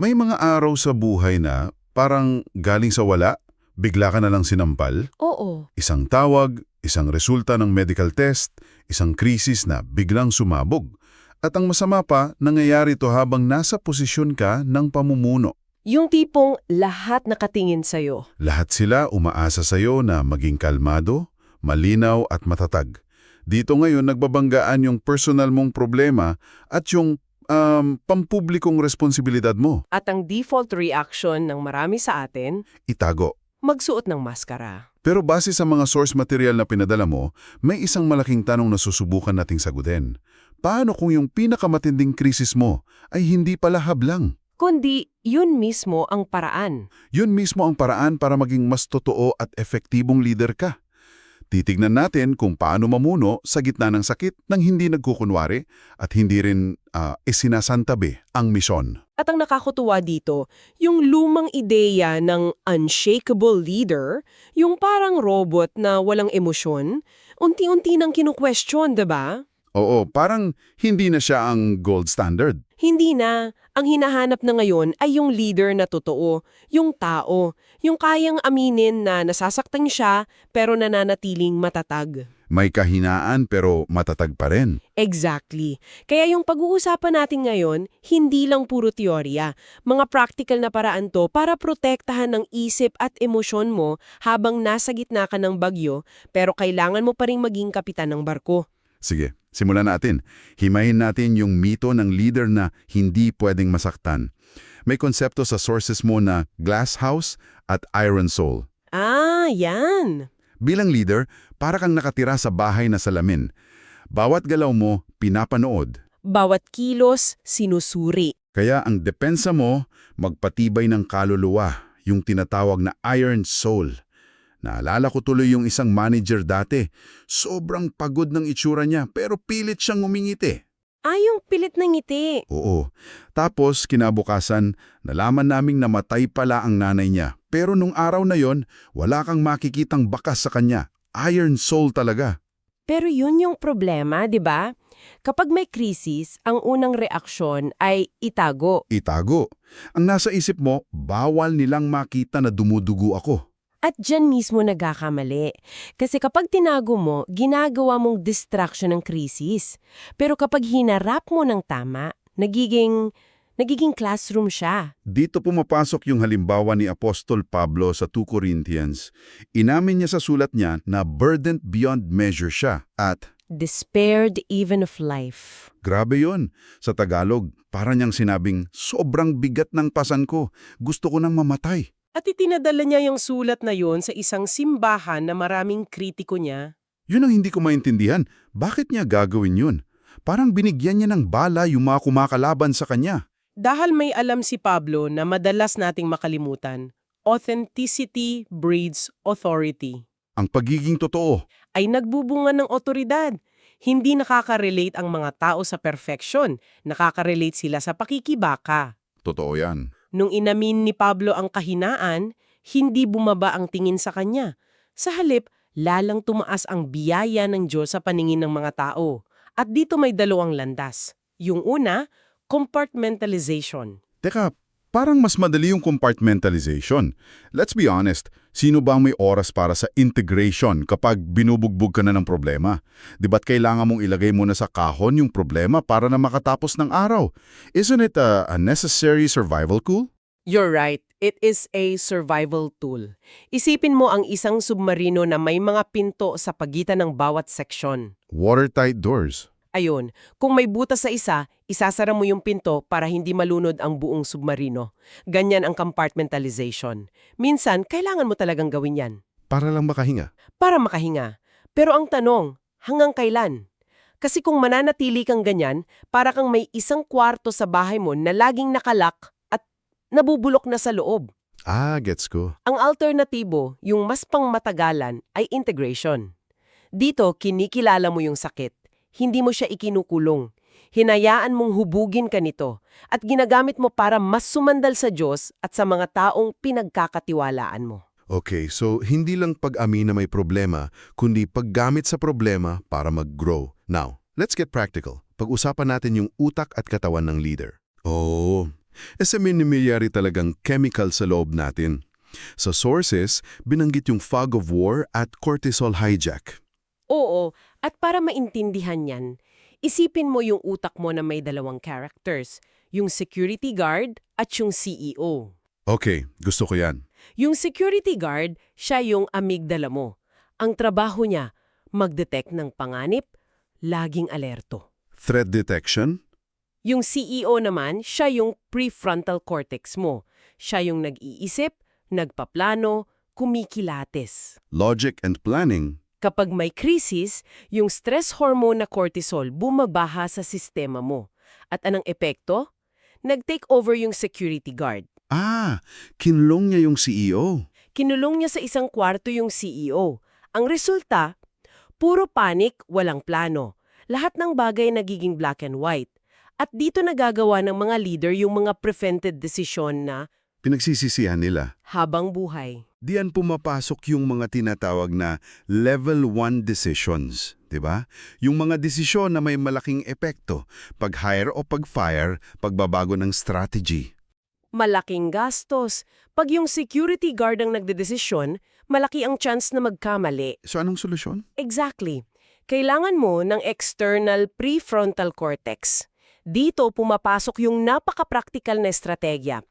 May mga araw sa buhay na parang galing sa wala, bigla ka na lang sinampal. Oo. Isang tawag, isang resulta ng medical test, isang krisis na biglang sumabog. At ang masama pa, nangyayari to habang nasa posisyon ka ng pamumuno. Yung tipong lahat nakatingin sa'yo. Lahat sila umaasa sa'yo na maging kalmado, malinaw at matatag. Dito ngayon nagbabanggaan yung personal mong problema at yung um, pampublikong responsibilidad mo. At ang default reaction ng marami sa atin, Itago. magsuot ng maskara. Pero base sa mga source material na pinadala mo, may isang malaking tanong na susubukan nating sagutin. Paano kung yung pinakamatinding krisis mo ay hindi pala hablang? Kundi, yun mismo ang paraan. Yun mismo ang paraan para maging mas totoo at epektibong leader ka. Titignan natin kung paano mamuno sa gitna ng sakit nang hindi nagkukunwari at hindi rin ah, isinasantabi ang misyon. At ang nakakatuwa dito, yung lumang ideya ng unshakable leader, yung parang robot na walang emosyon, unti-unti nang kinu-question, 'di ba? Oo, parang hindi na siya ang gold standard. Hindi na. Ang hinahanap na ngayon ay yung leader na totoo, yung tao, yung kayang aminin na nasasaktan siya pero nananatiling matatag. May kahinaan pero matatag pa rin. Exactly. Kaya yung pag-uusapan natin ngayon, hindi lang puro teorya. Mga practical na paraan to para protektahan ng isip at emosyon mo habang nasa gitna ka ng bagyo pero kailangan mo pa rin maging kapitan ng barko. Sige, simulan natin. Himayin natin yung mito ng leader na hindi pwedeng masaktan. May konsepto sa sources mo na glass house at iron soul. Ah, yan. Bilang leader, para kang nakatira sa bahay na salamin. Bawat galaw mo, pinapanood. Bawat kilos, sinusuri. Kaya ang depensa mo, magpatibay ng kaluluwa, yung tinatawag na iron soul. Naalala ko tuloy yung isang manager dati. Sobrang pagod ng itsura niya pero pilit siyang umingiti. Ah, yung pilit na ngiti. Oo. Tapos, kinabukasan, nalaman naming namatay pala ang nanay niya. Pero nung araw na yon, wala kang makikitang bakas sa kanya. Iron soul talaga. Pero yun yung problema, di ba? Kapag may krisis, ang unang reaksyon ay itago. Itago. Ang nasa isip mo, bawal nilang makita na dumudugo ako. At dyan mismo nagkakamali. Kasi kapag tinago mo, ginagawa mong distraction ng krisis. Pero kapag hinarap mo ng tama, nagiging, nagiging classroom siya. Dito pumapasok yung halimbawa ni Apostol Pablo sa 2 Corinthians. Inamin niya sa sulat niya na burdened beyond measure siya at Despaired even of life. grabe yon sa Tagalog, para niyang sinabing sobrang bigat ng pasan ko, gusto ko nang mamatay. At itinadala niya yung sulat na yon sa isang simbahan na maraming kritiko niya. Yun ang hindi ko maintindihan, bakit niya gagawin yun? Parang binigyan niya ng bala yung mga kumakalaban sa kanya. Dahil may alam si Pablo na madalas nating makalimutan, authenticity breeds authority. Ang pagiging totoo, Ay nagbubunga ng otoridad. Hindi nakaka-relate ang mga tao sa perfection. Nakaka-relate sila sa pakikibaka. totoo yan. Nung inamin ni Pablo ang kahinaan, hindi bumaba ang tingin sa kanya. Sa halip, lalang tumaas ang biyaya ng Diyos sa paningin ng mga tao. At dito may dalawang landas. Yung una, compartmentalization. Teka, parang mas madali yung compartmentalization. Let's be honest, sino ba may oras para sa integration kapag binubugbog ka na ng problema? Di ba't kailangan mong ilagay muna sa kahon yung problema para na makatapos ng araw? Isn't it a, a necessary survival tool? You're right. It is a survival tool. Isipin mo ang isang submarino na may mga pinto sa pagitan ng bawat seksyon. Watertight doors. Ayun, kung may butas sa isa, isasara mo yung pinto para hindi malunod ang buong submarino. Ganyan ang compartmentalization. Minsan, kailangan mo talagang gawin yan. Para lang makahinga. Para makahinga. Pero ang tanong, hanggang kailan? Kasi kung mananatili kang ganyan, para kang may isang kwarto sa bahay mo na laging nakalak at nabubulok na sa loob. Ah, gets ko. Ang alternatibo, yung mas pangmatagalan, ay integration. Dito, kinikilala mo yung sakit. Hindi mo siya ikinukulong. Hinayaan mong hubugin ka nito at ginagamit mo para mas sumandal sa Diyos at sa mga taong pinagkakatiwalaan mo. Okay, so hindi lang pag-amin na may problema, kundi paggamit sa problema para mag-grow. Now, let's get practical. Pag-usapan natin yung utak at katawan ng leader. Oh, sa minimiliyari talagang chemical sa loob natin. Sa sources, binanggit yung fog of war at cortisol hijack. Oo, at para maintindihan yan, isipin mo yung utak mo na may dalawang characters, yung security guard at yung CEO. Okay, gusto ko yan. Yung security guard, siya yung amygdala mo. Ang trabaho niya, mag-detect ng panganib, laging alerto. Threat detection? Yung CEO naman, siya yung prefrontal cortex mo. Siya yung nag-iisip, nagpaplano, kumikilates. Logic and planning? Kapag may krisis, yung stress hormone na cortisol bumabaha sa sistema mo. At anong epekto? Nag-take over yung security guard. Ah, kinlong niya yung CEO. Kinulong niya sa isang kwarto yung CEO. Ang resulta, puro panic, walang plano. Lahat ng bagay nagiging black and white. At dito nagagawa ng mga leader yung mga prevented decision na Pinagsisisihan nila. habang buhay. Diyan pumapasok yung mga tinatawag na level 1 decisions, 'di ba? Yung mga desisyon na may malaking epekto, pag-hire o pag-fire, pagbabago ng strategy. Malaking gastos. Pag yung security guard ang nagdedesisyon, malaki ang chance na magkamali. So anong solusyon? Exactly. Kailangan mo ng external prefrontal cortex. Dito pumapasok yung napaka-practical na estrategya,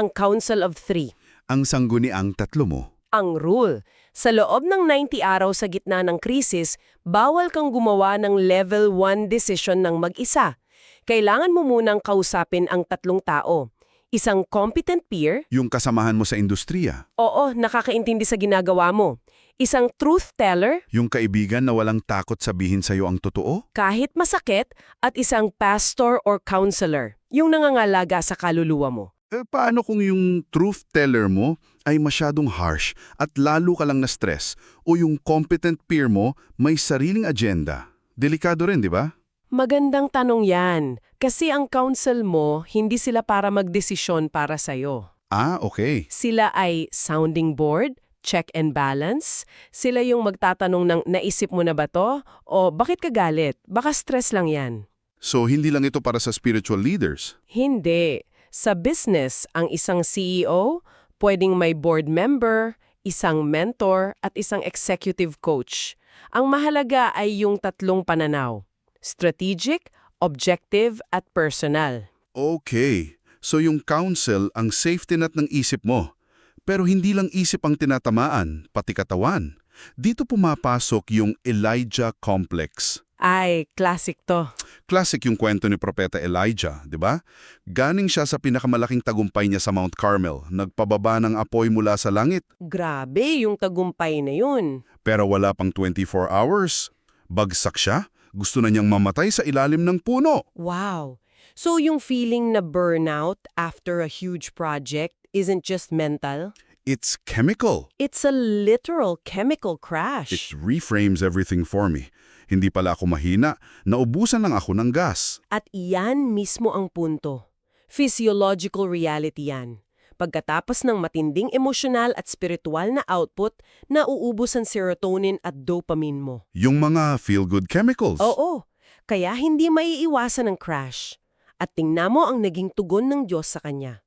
ang Council of Three. Ang sangguniang tatlo mo. Ang rule, sa loob ng 90 araw sa gitna ng krisis, bawal kang gumawa ng level 1 decision ng mag-isa. Kailangan mo munang kausapin ang tatlong tao. Isang competent peer, Yung kasamahan mo sa industriya. oo, nakakaintindi sa ginagawa mo. Isang truth teller, Yung kaibigan na walang takot sabihin sa'yo ang totoo. kahit masakit, at isang pastor or counselor, yung nangangalaga sa kaluluwa mo. Eh, paano kung yung truth teller mo ay masyadong harsh at lalo ka lang na-stress o yung competent peer mo may sariling agenda? Delikado rin, di ba? Magandang tanong yan. Kasi ang counsel mo, hindi sila para magdesisyon para sa'yo. Ah, okay. Sila ay sounding board, check and balance. Sila yung magtatanong ng naisip mo na ba to? O bakit ka galit? Baka stress lang yan. So, hindi lang ito para sa spiritual leaders. Hindi. Sa business, ang isang CEO, pwedeng may board member, isang mentor, at isang executive coach. Ang mahalaga ay yung tatlong pananaw. Strategic, objective, at personal. Okay. So, yung counsel ang safety net ng isip mo. Pero hindi lang isip ang tinatamaan, pati katawan. Dito pumapasok yung Elijah Complex. Ay, classic to. Classic yung kwento ni Propeta Elijah, di ba? Ganing siya sa pinakamalaking tagumpay niya sa Mount Carmel, nagpababa ng apoy mula sa langit, Grabe yung tagumpay na yun. pero wala pang 24 hours. Bagsak siya, gusto na niyang mamatay sa ilalim ng puno. Wow. So yung feeling na burnout after a huge project isn't just mental? It's chemical. It's a literal chemical crash. It reframes everything for me. Hindi pala ako mahina, naubusan lang ako ng gas. At iyan mismo ang punto. Physiological reality yan. Pagkatapos ng matinding emosyonal at spiritual na output, nauubos ang serotonin at dopamine mo. Yung mga feel-good chemicals. Oo, kaya hindi maiiwasan ang crash. At tingnan mo ang naging tugon ng Diyos sa kanya.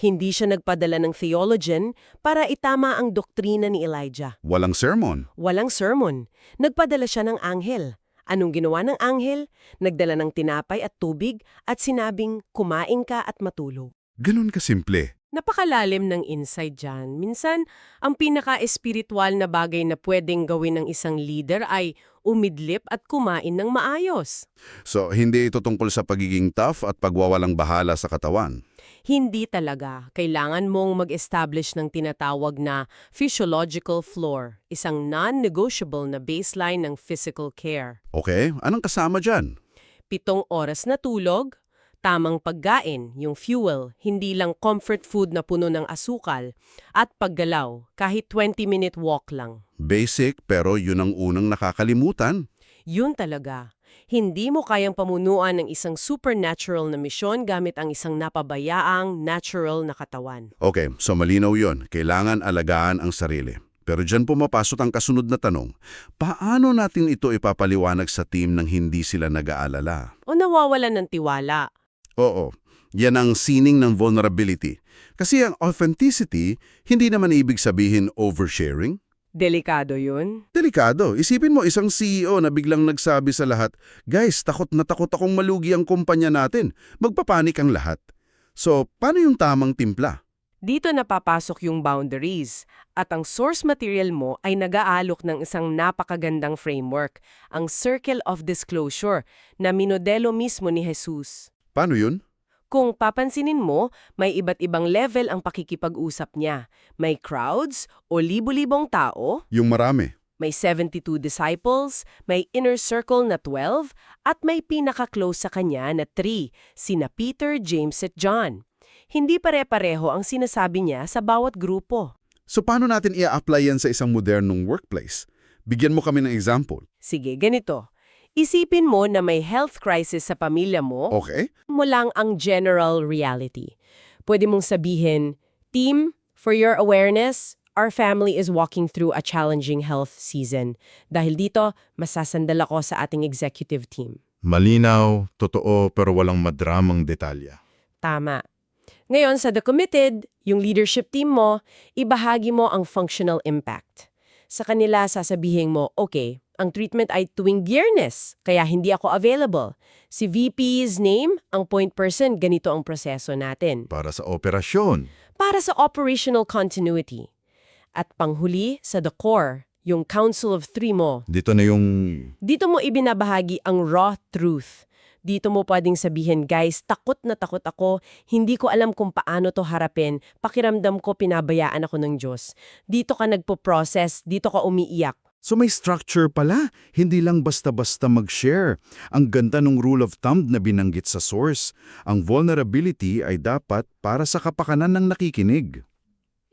Hindi siya nagpadala ng theologian para itama ang doktrina ni Elijah. Walang sermon. Walang sermon. Nagpadala siya ng anghel. Anong ginawa ng anghel? Nagdala ng tinapay at tubig at sinabing kumain ka at matulog. Ganun kasimple. Napakalalim ng insight dyan. Minsan, ang pinaka-espiritual na bagay na pwedeng gawin ng isang leader ay umidlip at kumain ng maayos. So, hindi ito tungkol sa pagiging tough at pagwawalang bahala sa katawan. Hindi talaga. Kailangan mong mag-establish ng tinatawag na physiological floor, isang non-negotiable na baseline ng physical care. Okay? Anong kasama dyan? Pitong oras na tulog, tamang pagkain, yung fuel, hindi lang comfort food na puno ng asukal, at paggalaw, kahit 20-minute walk lang. Basic pero yun ang unang nakakalimutan. Yun talaga. Hindi mo kayang pamunuan ng isang supernatural na misyon gamit ang isang napabayaang natural na katawan. Okay, so malinaw yon. Kailangan alagaan ang sarili. Pero dyan pumapasok ang kasunod na tanong, paano natin ito ipapaliwanag sa team nang hindi sila nag-aalala? O nawawalan ng tiwala. Oo, Yan ang sining ng vulnerability. Kasi ang authenticity, hindi naman ibig sabihin oversharing. Delikado yun. Delikado. Isipin mo isang CEO na biglang nagsabi sa lahat, Guys, takot na takot akong malugi ang kumpanya natin. Magpapanik ang lahat. So, paano yung tamang timpla? Dito napapasok yung boundaries at ang source material mo ay nag-aalok ng isang napakagandang framework, ang Circle of Disclosure na minodelo mismo ni Jesus. Paano yun? Kung papansinin mo, may iba't ibang level ang pakikipag-usap niya. May crowds o libo-libong tao, Yung marami. may 72 disciples, may inner circle na 12, at may pinaka-close sa kanya na 3, sina Peter, James at John. Hindi pare-pareho ang sinasabi niya sa bawat grupo. So, paano natin i-apply yan sa isang modernong workplace? Bigyan mo kami ng example. Sige, ganito. Isipin mo na may health crisis sa pamilya mo, Okay? mo lang ang general reality. Pwede mong sabihin, Team, for your awareness, our family is walking through a challenging health season. Dahil dito, masasandal ako sa ating executive team. Malinaw, totoo, pero walang madramang detalya. Tama. Ngayon, sa The Committed, yung leadership team mo, ibahagi mo ang functional impact. Sa kanila, sasabihin mo, okay, ang treatment ay tuwing biyernes, kaya hindi ako available. Si VP's name, ang point person, ganito ang proseso natin. Para sa operasyon, Para sa operational continuity. At panghuli, sa The Core, yung Council of Three mo, dito na yung dito mo ibinabahagi ang raw truth. Dito mo pwedeng sabihin, guys, takot na takot ako, hindi ko alam kung paano to harapin, pakiramdam ko pinabayaan ako ng Diyos. Dito ka nagpo-process, dito ka umiiyak. So may structure pala, hindi lang basta-basta mag-share. Ang ganda ng rule of thumb na binanggit sa source. Ang vulnerability ay dapat para sa kapakanan ng nakikinig.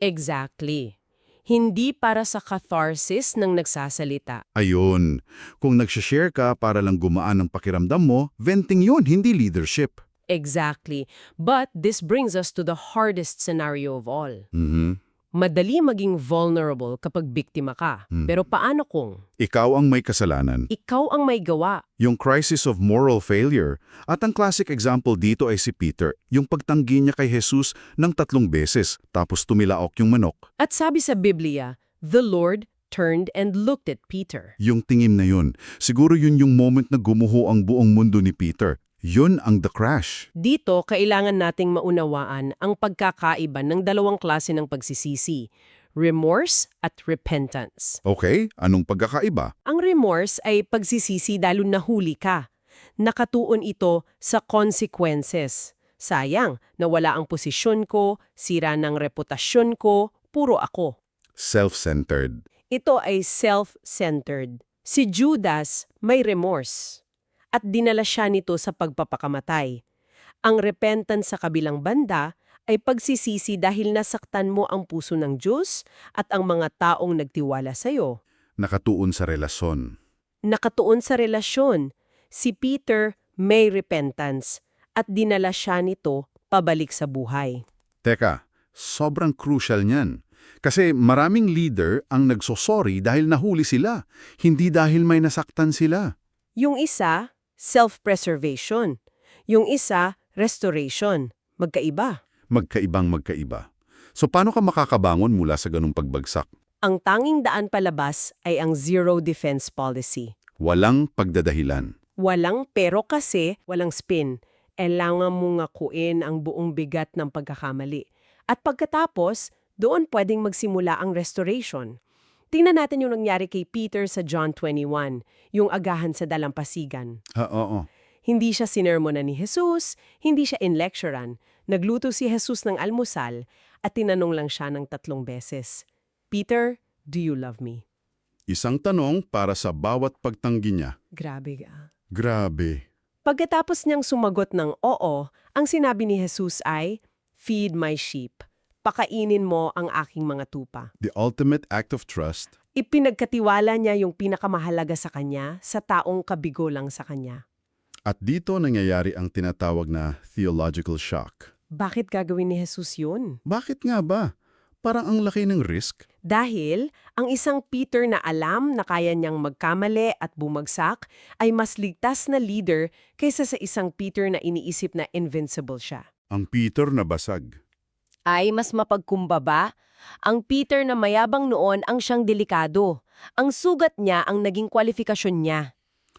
Exactly. Hindi para sa catharsis ng nagsasalita. Ayun, kung nagsashare ka para lang gumaan ang pakiramdam mo, venting yun, hindi leadership. Exactly. But this brings us to the hardest scenario of all. Mhm. Madali maging vulnerable kapag biktima ka. Pero paano kung Ikaw ang may kasalanan. ikaw ang may gawa? Yung crisis of moral failure. At ang classic example dito ay si Peter, yung pagtanggi niya kay Jesus ng tatlong beses, tapos tumilaok yung manok. At sabi sa Biblia, the Lord turned and looked at Peter. Yung tingin na yun, siguro yun yung moment na gumuho ang buong mundo ni Peter. Yun ang the crash. Dito, kailangan nating maunawaan ang pagkakaiba ng dalawang klase ng pagsisisi, remorse at repentance. Okay, anong pagkakaiba? Ang remorse ay pagsisisi dahil nahuli ka. Nakatuon ito sa consequences. Sayang, nawala ang posisyon ko, sira ng reputasyon ko, puro ako. Self-centered. Ito ay self-centered. Si Judas may remorse at dinala siya nito sa pagpapakamatay. Ang repentance sa kabilang banda ay pagsisisi dahil nasaktan mo ang puso ng Diyos at ang mga taong nagtiwala sa iyo. Nakatuon sa relasyon. Nakatuon sa relasyon, si Peter may repentance at dinala siya nito pabalik sa buhay. Teka, sobrang crucial niyan. Kasi maraming leader ang nagsosorry dahil nahuli sila, hindi dahil may nasaktan sila. Yung isa, self-preservation. Yung isa, restoration. Magkaiba. Magkaibang magkaiba. So paano ka makakabangon mula sa ganung pagbagsak? Ang tanging daan palabas ay ang zero defense policy. Walang pagdadahilan. Walang pero kasi, walang spin. Kailangan mo ngakuin ang buong bigat ng pagkakamali. At pagkatapos, doon pwedeng magsimula ang restoration. Tingnan natin yung nangyari kay Peter sa John 21, yung agahan sa dalampasigan. Ha, oo. Hindi siya sinermonan ni Jesus, hindi siya inlecturan. Nagluto si Jesus ng almusal at tinanong lang siya ng tatlong beses, Peter, do you love me? Isang tanong para sa bawat pagtanggi niya. Grabe ka. Grabe. Pagkatapos niyang sumagot ng oo, ang sinabi ni Jesus ay, Feed my sheep. Pakainin mo ang aking mga tupa. The ultimate act of trust. Ipinagkatiwala niya yung pinakamahalaga sa kanya sa taong kabigo lang sa kanya. At dito nangyayari ang tinatawag na theological shock. Bakit gagawin ni Jesus yun? Bakit nga ba? Parang ang laki ng risk. Dahil ang isang Peter na alam na kaya niyang magkamali at bumagsak ay mas ligtas na leader kaysa sa isang Peter na iniisip na invincible siya. Ang Peter na basag. Ay mas mapagkumbaba. Ang Peter na mayabang noon ang siyang delikado. Ang sugat niya ang naging kwalifikasyon niya.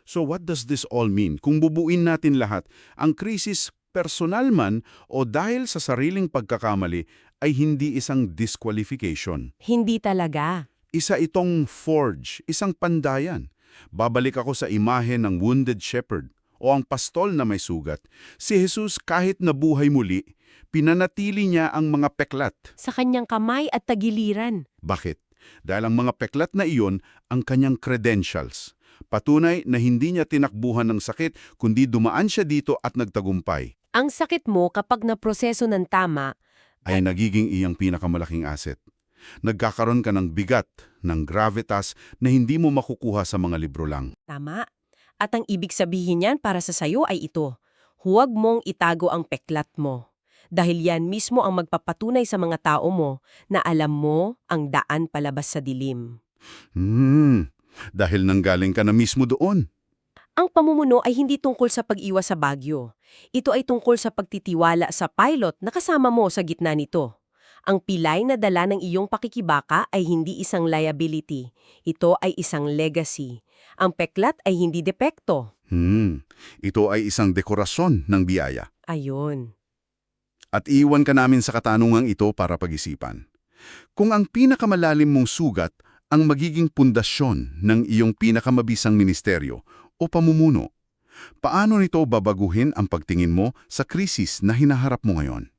So what does this all mean? Kung bubuin natin lahat, ang krisis personal man o dahil sa sariling pagkakamali ay hindi isang disqualification. Hindi talaga. Isa itong forge, isang pandayan. Babalik ako sa imahe ng wounded shepherd o ang pastol na may sugat. Si Jesus kahit nabuhay muli, pinanatili niya ang mga peklat. Sa kanyang kamay at tagiliran. Bakit? Dahil ang mga peklat na iyon ang kanyang credentials. Patunay na hindi niya tinakbuhan ng sakit kundi dumaan siya dito at nagtagumpay. Ang sakit mo kapag naproseso ng tama, Ay nagiging iyang pinakamalaking asset. Nagkakaroon ka ng bigat, ng gravitas na hindi mo makukuha sa mga libro lang. tama. At ang ibig sabihin niyan para sa sayo ay ito. Huwag mong itago ang peklat mo. Dahil yan mismo ang magpapatunay sa mga tao mo na alam mo ang daan palabas sa dilim. Hmm, dahil nanggaling ka na mismo doon. Ang pamumuno ay hindi tungkol sa pag-iwas sa bagyo. Ito ay tungkol sa pagtitiwala sa pilot na kasama mo sa gitna nito. Ang pilay na dala ng iyong pakikibaka ay hindi isang liability. Ito ay isang legacy. Ang peklat ay hindi depekto. Hmm, ito ay isang dekorasyon ng biyaya. Ayun. At iwan ka namin sa katanungang ito para pag-isipan. Kung ang pinakamalalim mong sugat ang magiging pundasyon ng iyong pinakamabisang ministeryo o pamumuno, paano nito babaguhin ang pagtingin mo sa krisis na hinaharap mo ngayon?